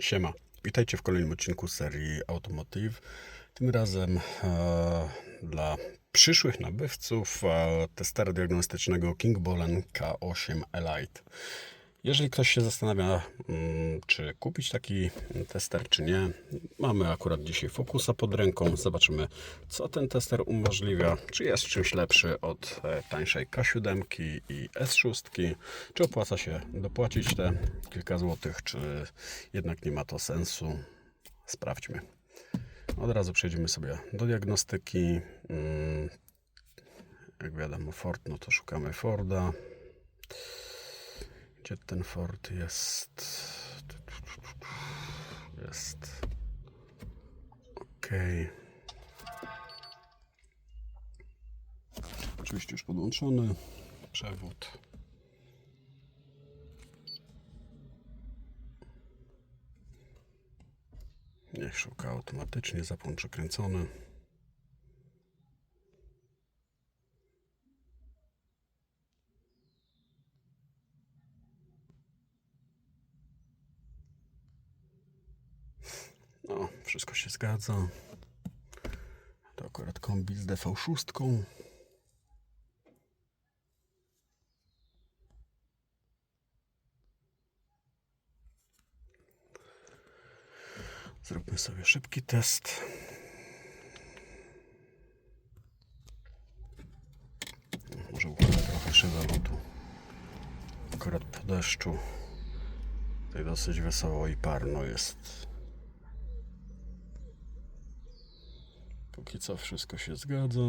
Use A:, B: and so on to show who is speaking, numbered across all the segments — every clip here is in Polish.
A: Siema, witajcie w kolejnym odcinku serii Automotive. Tym razem e, dla przyszłych nabywców e, testera diagnostycznego Kingbolen K8 Elite. Jeżeli ktoś się zastanawia, mm, czy kupić taki tester, czy nie, mamy akurat dzisiaj Focusa pod ręką. Zobaczymy, co ten tester umożliwia. Czy jest czymś lepszy od e, tańszej K7 i S6. Czy opłaca się dopłacić te kilka złotych, czy jednak nie ma to sensu. Sprawdźmy. Od razu przejdziemy sobie do diagnostyki. Mm, Jak wiadomo, Ford, no to szukamy Forda. Gdzie ten Ford jest? Jest. Ok. Oczywiście już podłączony. Przewód. Niech szuka automatycznie, zapłon przekręcony. No, wszystko się zgadza. To akurat kombi z DV6. Zróbmy sobie szybki test. Może uchylę trochę szybę, bo akurat po deszczu tutaj dosyć wesoło i parno jest. Póki co wszystko się zgadza.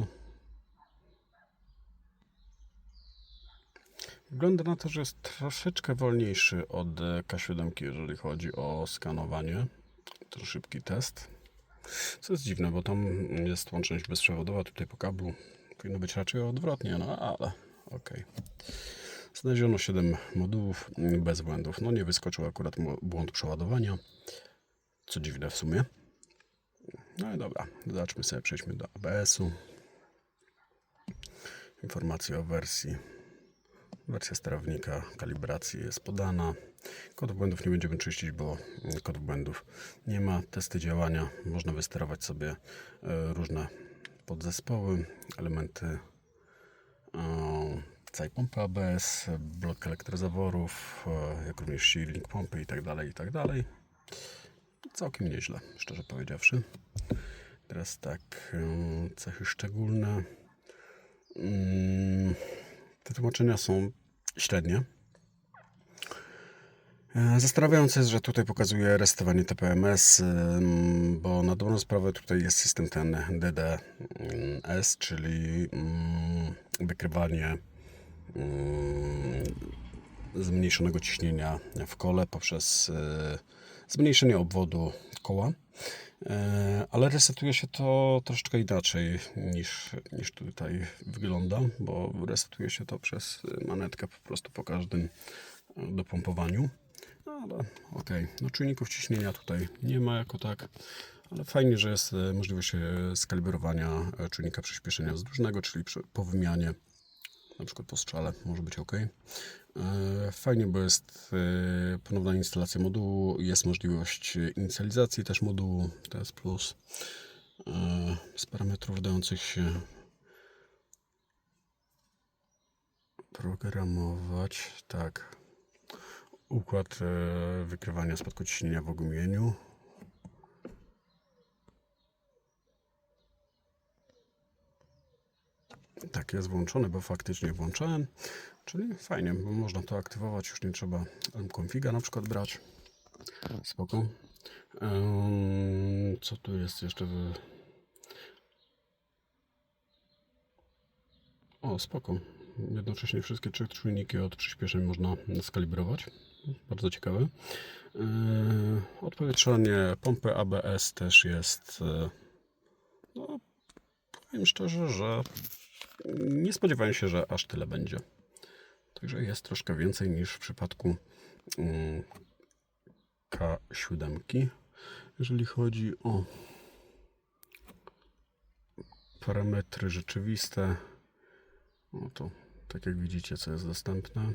A: Wygląda na to, że jest troszeczkę wolniejszy od e, K7, jeżeli chodzi o skanowanie. To szybki test. Co jest dziwne, bo tam jest łączność bezprzewodowa, tutaj po kablu. Powinno być raczej odwrotnie, no ale okej. Znaleziono 7 modułów bez błędów. No nie wyskoczył akurat błąd przeładowania. Co dziwne w sumie. No i dobra, zobaczmy sobie, przejdźmy do ABS-u. Informacje o wersji. Wersja sterownika, kalibracji jest podana. Kodów błędów nie będziemy czyścić, bo kodów błędów nie ma. Testy działania. Można wysterować sobie e, różne podzespoły, elementy e, całej pompy ABS, blok elektrozaworów, e, jak również silnik pompy itd. itd. Całkiem nieźle, szczerze powiedziawszy. Teraz tak, e, cechy szczególne. Mm, Te tłumaczenia są średnie. E, Zastanawiające jest, że tutaj pokazuje resetowanie TPMS, bo na dobrą sprawę tutaj jest system ten DDS, czyli mm, wykrywanie mm, zmniejszonego ciśnienia w kole poprzez e, zmniejszenie obwodu koła. E, Ale resetuje się to troszeczkę inaczej niż, niż tutaj wygląda, bo resetuje się to przez manetkę po prostu po każdym e, dopompowaniu. No ale okej, no czujników ciśnienia tutaj nie ma jako tak, ale fajnie, że jest e, możliwość skalibrowania czujnika przyspieszenia wzdłużnego, czyli po wymianie na przykład po strzale może być ok. Fajnie, bo jest e, ponowna instalacja modułu, jest możliwość inicjalizacji też modułu, to jest plus. E, Z parametrów dających się programować, tak. Układ e, wykrywania spadku ciśnienia w ogumieniu. Tak, jest bo faktycznie włączałem. Czyli fajnie, bo można to aktywować, już nie trzeba konfiga na przykład brać. Spoko. Co tu jest jeszcze? w- O, spoko. Jednocześnie wszystkie trzy czujniki od przyspieszeń można skalibrować. Bardzo ciekawe. Yy, Odpowietrzanie pompy ABS też jest. e, No, powiem szczerze, że nie spodziewałem się, że aż tyle będzie. Także jest troszkę więcej niż w przypadku mm, K7. Jeżeli chodzi o parametry rzeczywiste, no to tak jak widzicie, co jest dostępne.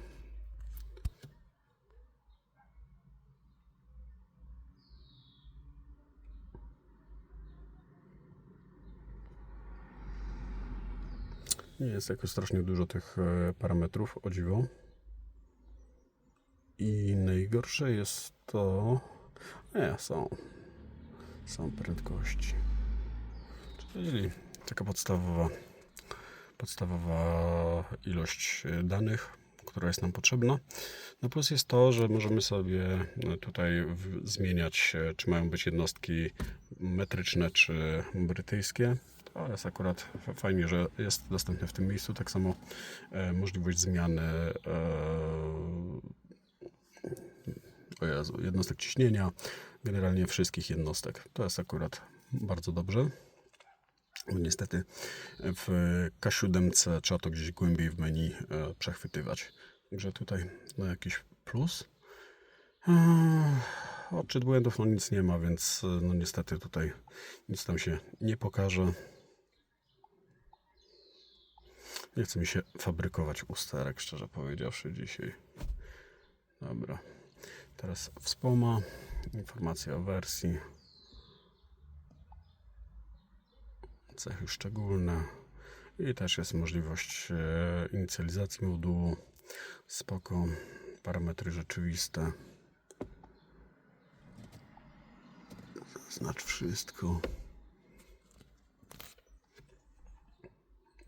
A: Nie jest jakoś strasznie dużo tych e, parametrów, o dziwo. I najgorsze jest to... Nie, są. Są prędkości. Czyli taka podstawowa, podstawowa ilość e, danych, która jest nam potrzebna. No plus jest to, że możemy sobie e, tutaj zmieniać, czy mają być jednostki metryczne, czy brytyjskie. To jest akurat fajnie, że jest dostępne w tym miejscu. Tak samo e, możliwość zmiany e, Jezu, jednostek ciśnienia, generalnie wszystkich jednostek. To jest akurat bardzo dobrze. Bo niestety w K7 trzeba to gdzieś głębiej w menu e, przechwytywać. Także tutaj na jakiś plus. Odczyt błędów no nic nie ma, więc no niestety tutaj nic tam się nie pokaże. Nie chce mi się fabrykować usterek, szczerze powiedziawszy dzisiaj. Dobra. Teraz wspoma, informacja o wersji, cechy szczególne i też jest możliwość e, inicjalizacji modułu. Spoko, parametry rzeczywiste. Znacz wszystko.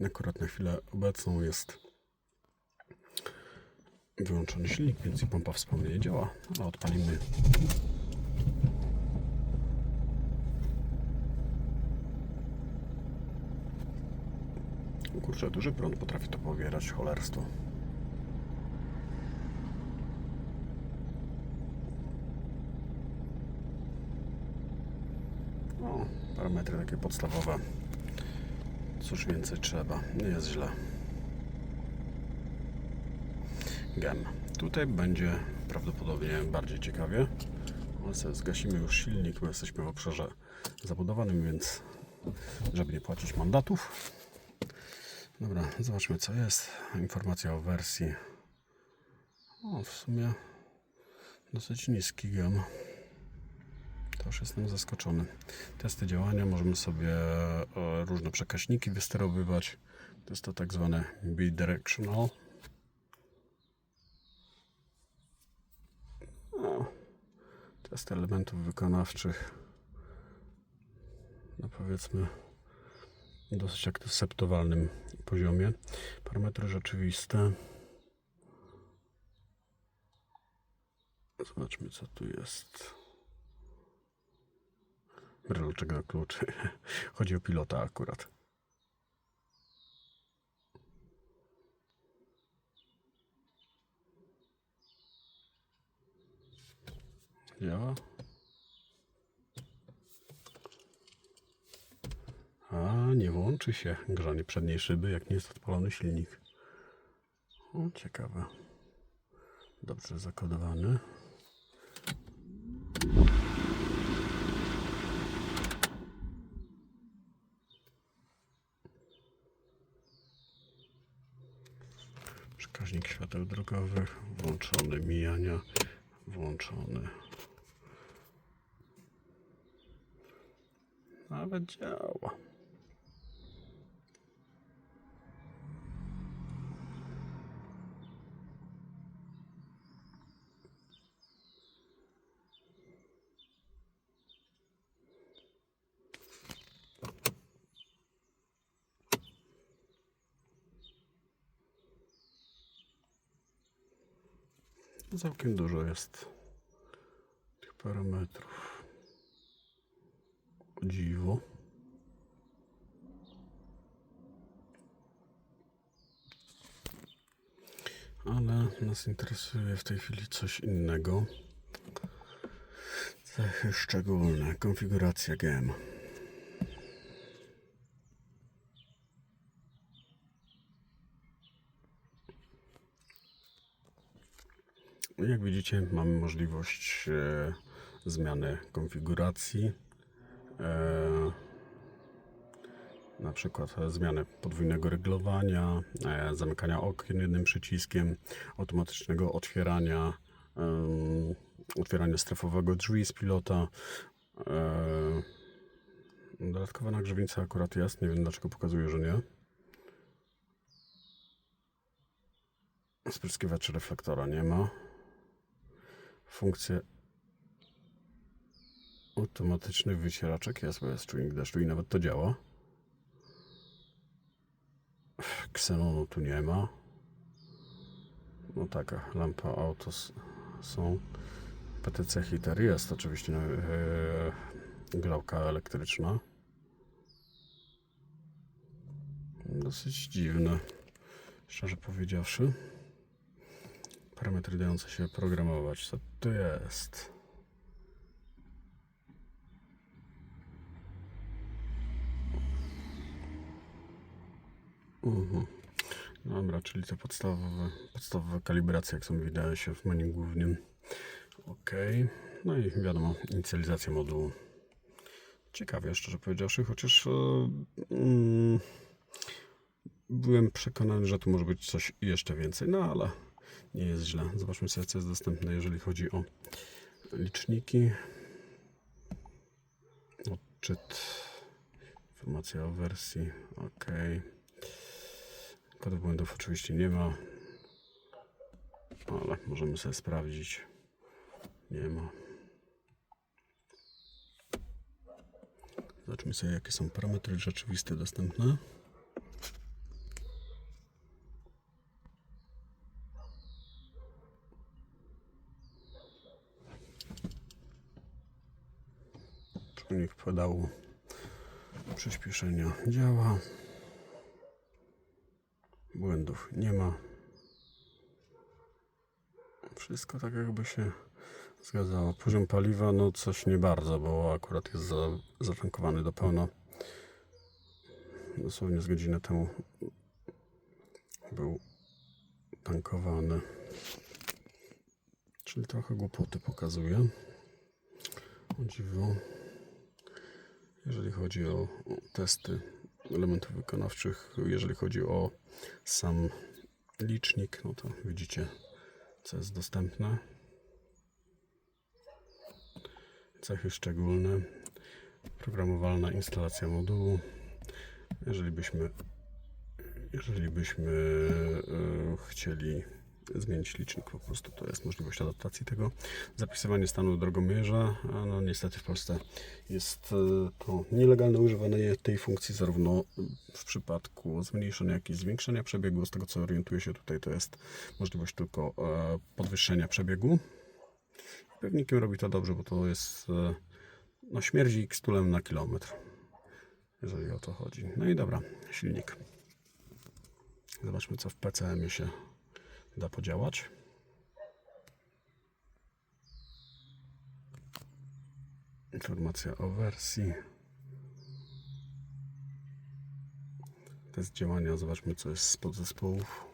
A: Akurat na chwilę obecną jest wyłączony silnik, więc i pompa wspomnienie działa. Ale odpalimy. Kurczę, duży prąd potrafi to powierać, cholerstwo. O, parametry takie podstawowe. Cóż więcej trzeba, nie jest źle. gem. Tutaj będzie prawdopodobnie bardziej ciekawie. Ale zgasimy już silnik, bo jesteśmy w obszarze zabudowanym, więc żeby nie płacić mandatów. Dobra, zobaczmy co jest. Informacja o wersji. O, w sumie dosyć niski gem. Już jestem zaskoczony. Testy działania możemy sobie e, różne przekaźniki wysterowywać. To jest to tak zwane bidirectional. No, test elementów wykonawczych. No powiedzmy dosyć akceptowalnym poziomie. Parametry rzeczywiste. Zobaczmy co tu jest. Bryloczek na klucz. Chodzi o pilota akurat. Działa. A, nie włączy się grzanie przedniej szyby, jak nie jest odpalony silnik. O, ciekawe. Dobrze zakodowany. Przekaźnik świateł drogowych włączony, mijania włączony. Nawet działa. Całkiem dużo jest tych parametrów. Dziwo. Ale nas interesuje w tej chwili coś innego. Cechy szczególne, konfiguracja GM. Jak widzicie, mamy możliwość e, zmiany konfiguracji. E, na przykład zmiany podwójnego reglowania, e, zamykania okien jednym przyciskiem, automatycznego otwierania, otwierania strefowego drzwi z pilota. Dodatkowa nagrzewnica akurat jest, nie wiem dlaczego pokazuje, że nie. Spryskiwacz reflektora nie ma. Funkcje automatycznych wycieraczek jest, bo jest czujnik deszczu i nawet to działa. Xenonu tu nie ma. No taka, lampa auto są. PTC heater jest oczywiście yy, elektryczna. Dosyć dziwne, szczerze powiedziawszy. Parametry dające się programować. Co to jest? Mhm. Dobra, czyli to podstawowe, podstawowe kalibracje, jak są widać się w menu głównym. Ok. No i wiadomo, inicjalizacja modułu. Ciekawie, szczerze powiedziawszy, chociaż mm, byłem przekonany, że tu może być coś jeszcze więcej, no ale nie jest źle. Zobaczmy co jest dostępne, jeżeli chodzi o liczniki. Odczyt. Informacja o wersji. OK. Kodów błędów oczywiście nie ma. Ale możemy sobie sprawdzić. Nie ma. Zobaczmy sobie, jakie są parametry rzeczywiste dostępne. Czujnik pedału przyspieszenia działa. Błędów nie ma. Wszystko tak jakby się zgadzało. Poziom paliwa, no coś nie bardzo, bo akurat jest za, zatankowany do pełna. Dosłownie z godzinę temu był tankowany. Czyli trochę głupoty pokazuje. O dziwo. Jeżeli chodzi o testy elementów wykonawczych, jeżeli chodzi o sam licznik, no to widzicie, co jest dostępne. Cechy szczególne, programowalna instalacja modułu. Jeżeli byśmy, jeżeli byśmy e, chcieli zmienić licznik, po prostu to jest możliwość adaptacji tego. Zapisywanie stanu drogomierza, no niestety w Polsce jest e, to nielegalne używanie tej funkcji zarówno w przypadku zmniejszenia, jak i zwiększenia przebiegu. Z tego co orientuję się tutaj, to jest możliwość tylko e, podwyższenia przebiegu. Pewnikiem robi to dobrze, bo to jest e, no, śmierdzi x-tulem na kilometr, jeżeli o to chodzi. No i dobra, silnik. Zobaczmy, co w PCM się da podziałać. Informacja o wersji. Test działania. Zobaczmy, co jest z podzespołów.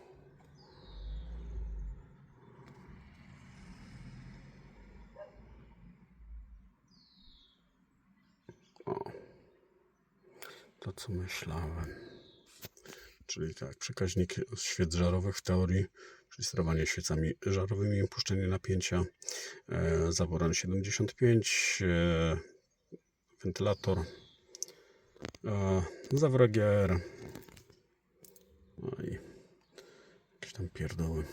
A: O. To, co myślałem. Czyli tak, przekaźnik świec żarowych w teorii, czyli sterowanie świecami żarowymi, puszczenie napięcia, e, zaworan 75, e, wentylator, e, zawór EGR, no i jakieś tam pierdoły.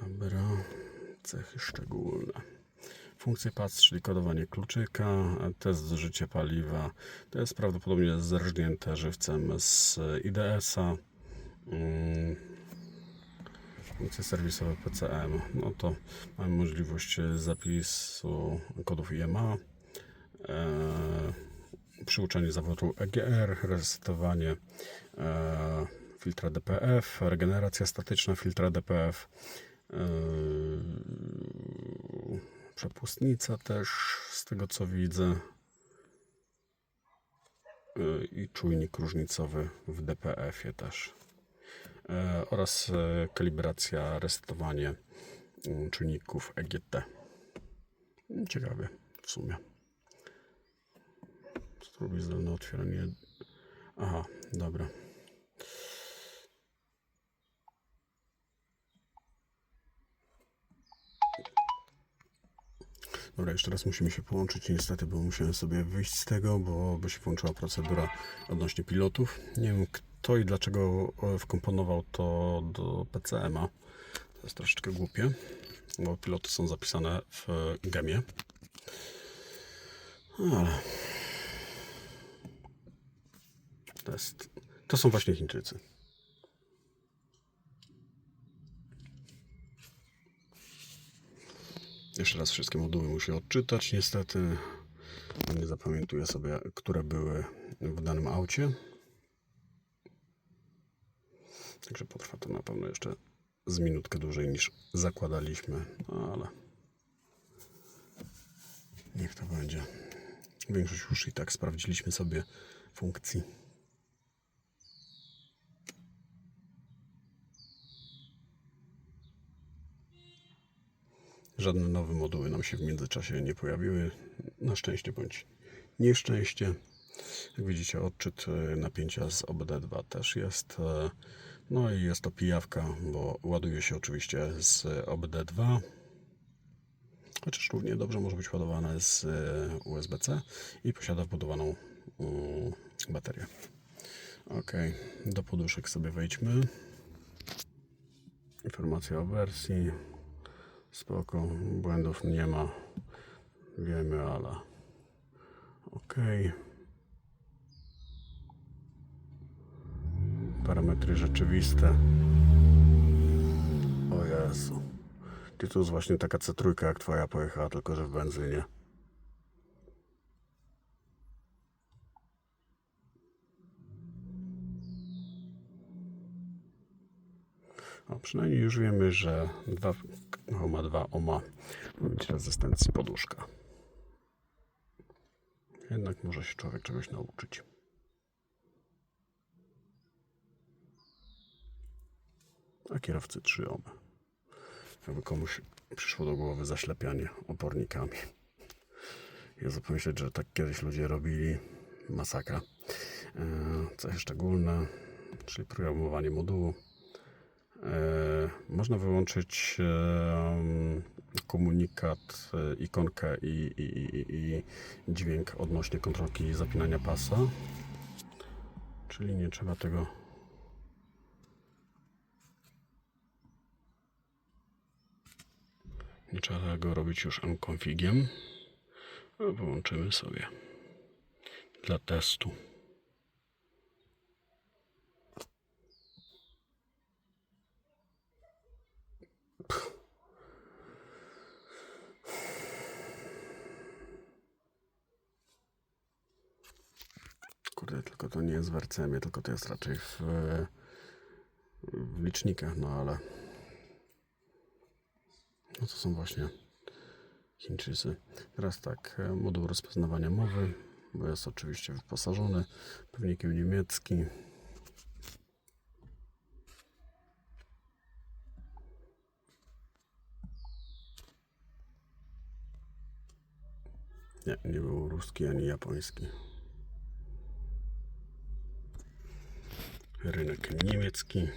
A: Dobra, cechy szczególne. Funkcje PAC, czyli kodowanie kluczyka, test zużycia paliwa. To jest prawdopodobnie zerżnięte żywcem z IDS-a. Funkcje serwisowe PCM. No to mamy możliwość zapisu kodów IMA. E, przyuczenie zawodu EGR, resetowanie e, filtra DPF, regeneracja statyczna filtra DPF. Yy, przepustnica też, z tego co widzę. Yy, I czujnik różnicowy w DPF-ie też. Yy, oraz yy, kalibracja, resetowanie yy, czujników EGT. Ciekawie w sumie. Spróbuj zdalne otwieranie. Aha, dobra. Dobra, jeszcze raz musimy się połączyć niestety, bo musiałem sobie wyjść z tego, bo by się włączyła procedura odnośnie pilotów. Nie wiem, kto i dlaczego e, wkomponował to do PCM-a. To jest troszeczkę głupie, bo piloty są zapisane w gemie. Ale to, jest, to są właśnie Chińczycy. Jeszcze raz wszystkie moduły muszę odczytać, niestety. Nie zapamiętuję sobie, które były w danym aucie. Także potrwa to na pewno jeszcze z minutkę dłużej niż zakładaliśmy, no ale niech to będzie. Większość już i tak sprawdziliśmy sobie funkcji. Żadne nowe moduły nam się w międzyczasie nie pojawiły. Na szczęście bądź nieszczęście. Jak widzicie, odczyt e, napięcia z OBD2 też jest. No i jest to pijawka, bo ładuje się oczywiście z OBD2. Chociaż równie dobrze może być ładowane z e, USB-C i posiada wbudowaną mm, baterię. Ok, do poduszek sobie wejdźmy. Informacja o wersji. Spoko, błędów nie ma. Wiemy, ale ok. Parametry rzeczywiste. O Jezu. Ty tu jest właśnie taka C3 jak twoja pojechała, tylko że w benzynie. O, przynajmniej już wiemy, że 2,2 ohma ma być rezystencji poduszka. Jednak może się człowiek czegoś nauczyć. A kierowcy 3 ohmy. Jakby komuś przyszło do głowy zaślepianie opornikami. Jezu, pomyśleć, że tak kiedyś ludzie robili. Masakra. E, Cechy szczególne, czyli programowanie modułu. E, Można wyłączyć em, komunikat, e, ikonkę i, i, i, i dźwięk odnośnie kontrolki zapinania pasa. Czyli nie trzeba tego trzeba go robić już mconfigiem. No, Wyłączymy sobie dla testu. Kurde, tylko to nie jest w RCM, tylko to jest raczej w, w licznikach, no ale no to są właśnie Chińczycy. Teraz tak, e, moduł rozpoznawania mowy, bo jest oczywiście wyposażony pewnikiem niemiecki. Nie, nie był ruski ani japoński. Rynek niemiecki.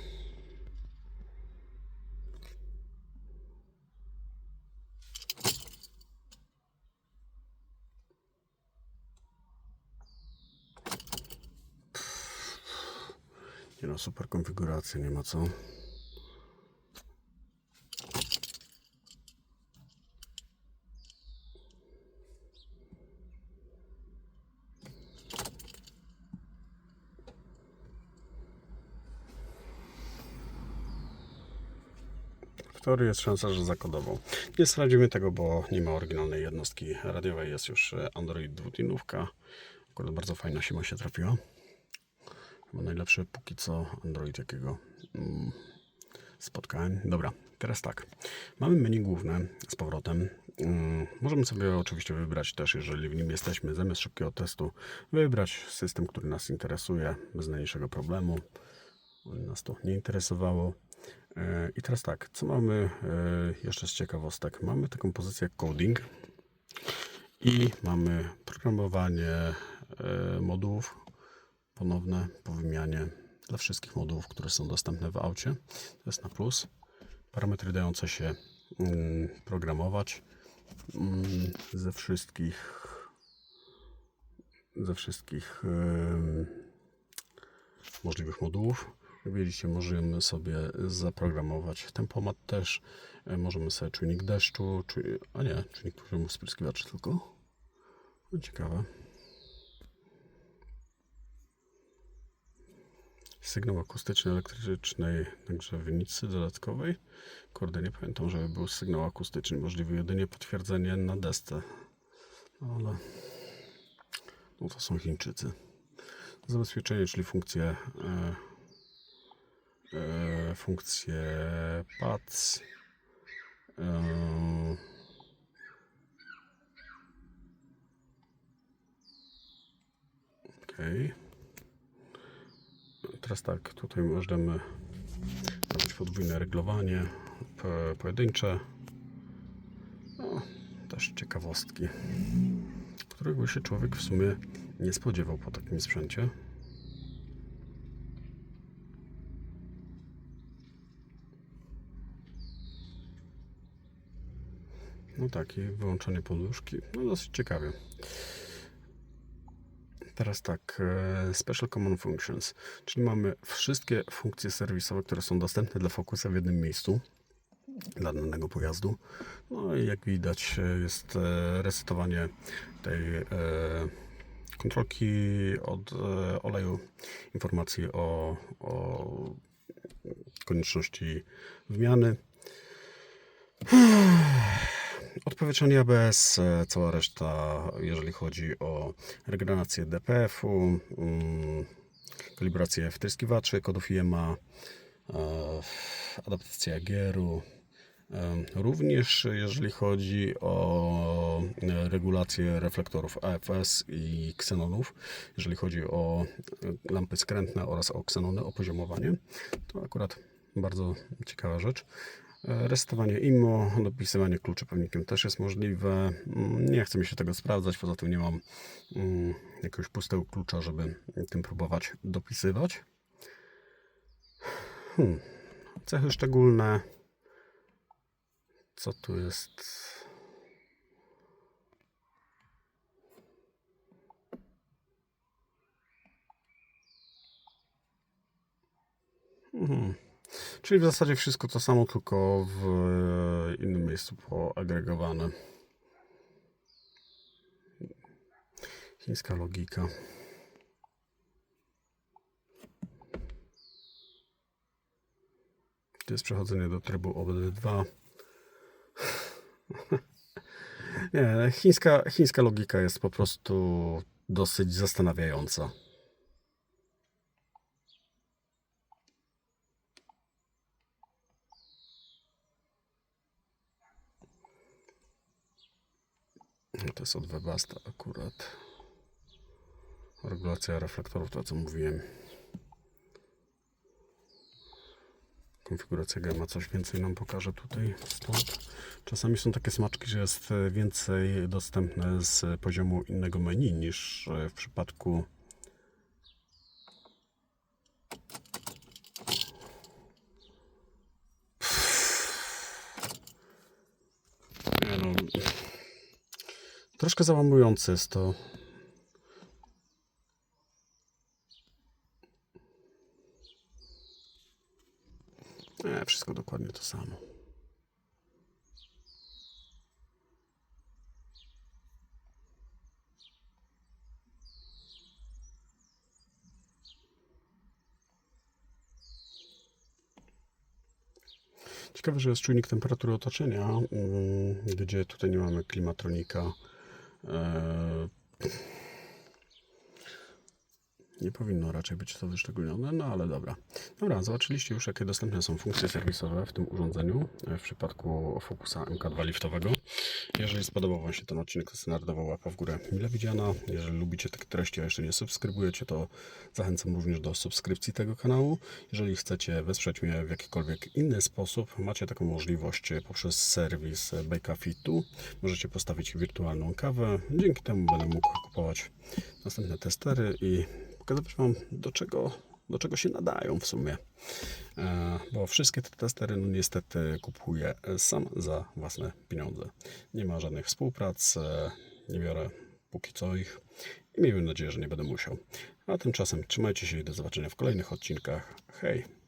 A: Nie no, super konfiguracja, nie ma co. Teorii jest szansa, że zakodował. Nie sprawdzimy tego, bo nie ma oryginalnej jednostki radiowej. Jest już Android 2 Akurat bardzo fajna siła się trafiła. Chyba najlepszy póki co Android, jakiego mm, spotkałem. Dobra, teraz tak. Mamy menu główne z powrotem. Mm, możemy sobie oczywiście wybrać też, jeżeli w nim jesteśmy, zamiast szybkiego testu, wybrać system, który nas interesuje bez najmniejszego problemu. Nas to nie interesowało. E, I teraz tak, co mamy e, jeszcze z ciekawostek? Mamy taką pozycję coding i mamy programowanie e, modułów ponowne po wymianie dla wszystkich modułów, które są dostępne w aucie. To jest na plus. Parametry dające się mm, programować mm, ze wszystkich ze wszystkich możliwych modułów. Jak widzicie, możemy sobie zaprogramować tempomat też. E, Możemy sobie czujnik deszczu, czuj... a nie, czujnik poziomu spryskiwaczy tylko. No, ciekawe. Sygnał akustyczny elektrycznej nagrzewnicy dodatkowej. Kurde, nie pamiętam, żeby był sygnał akustyczny. Możliwe jedynie potwierdzenie na desce. No, ale no to są Chińczycy. Zabezpieczenie, czyli funkcje e, e, funkcje PAC. E, Okej. Teraz tak, tutaj możemy robić podwójne reglowanie, po- pojedyncze. No, też ciekawostki, których by się człowiek w sumie nie spodziewał po takim sprzęcie. No tak, i wyłączenie poduszki. No dosyć ciekawie. Teraz tak, e, Special Common Functions, czyli mamy wszystkie funkcje serwisowe, które są dostępne dla Focusa w jednym miejscu dla danego pojazdu. No i jak widać e, jest e, resetowanie tej kontrolki od oleju, informacji o, o konieczności wymiany. Odpowietrzenie ABS, e, cała reszta, jeżeli chodzi o regenerację DPF-u, mm, kalibrację wtryskiwaczy, kodów IMA, e, adaptację gieru. E, Również jeżeli chodzi o regulację reflektorów AFS i ksenonów, jeżeli chodzi o lampy skrętne oraz o ksenony, opoziomowanie, to akurat bardzo ciekawa rzecz. E, Resetowanie IMO, dopisywanie kluczy pewnikiem też jest możliwe. Mm, Nie chce mi się tego sprawdzać, poza tym nie mam mm, jakiegoś pustego klucza, żeby tym próbować dopisywać. Hmm. Cechy szczególne. Co tu jest? Mhm. Czyli w zasadzie wszystko to samo, tylko w e, innym miejscu poagregowane. Chińska logika. To jest przechodzenie do trybu OBD2. Nie, chińska, chińska logika jest po prostu dosyć zastanawiająca. To jest od Webasta akurat. Regulacja reflektorów, to co mówiłem. Konfiguracja gamma coś więcej nam pokaże tutaj stąd. Czasami są takie smaczki, że jest więcej dostępne z poziomu innego menu niż e, w przypadku Nie no, Troszkę załamujące jest to. Nie, wszystko dokładnie to samo. Ciekawe, że jest czujnik temperatury otoczenia, mm, gdzie tutaj nie mamy klimatronika. Uh, Nie powinno raczej być to wyszczególnione, no ale dobra. Dobra, zobaczyliście już, jakie dostępne są funkcje serwisowe w tym urządzeniu e, w przypadku Focusa MK2 liftowego. Jeżeli spodobał Wam się ten odcinek, to standardowa łapa w górę mile widziana. Jeżeli lubicie takie treści, a jeszcze nie subskrybujecie, to zachęcam również do subskrypcji tego kanału. Jeżeli chcecie wesprzeć mnie w jakikolwiek inny sposób, macie taką możliwość poprzez serwis Bake Fitu. Możecie postawić wirtualną kawę. Dzięki temu będę mógł kupować następne testery i pokazywać Wam, do czego, do czego się nadają w sumie. E, Bo wszystkie te testery, no niestety, kupuję sam za własne pieniądze. Nie ma żadnych współprac, e, nie biorę póki co ich i miejmy nadzieję, że nie będę musiał. A tymczasem trzymajcie się i do zobaczenia w kolejnych odcinkach. Hej!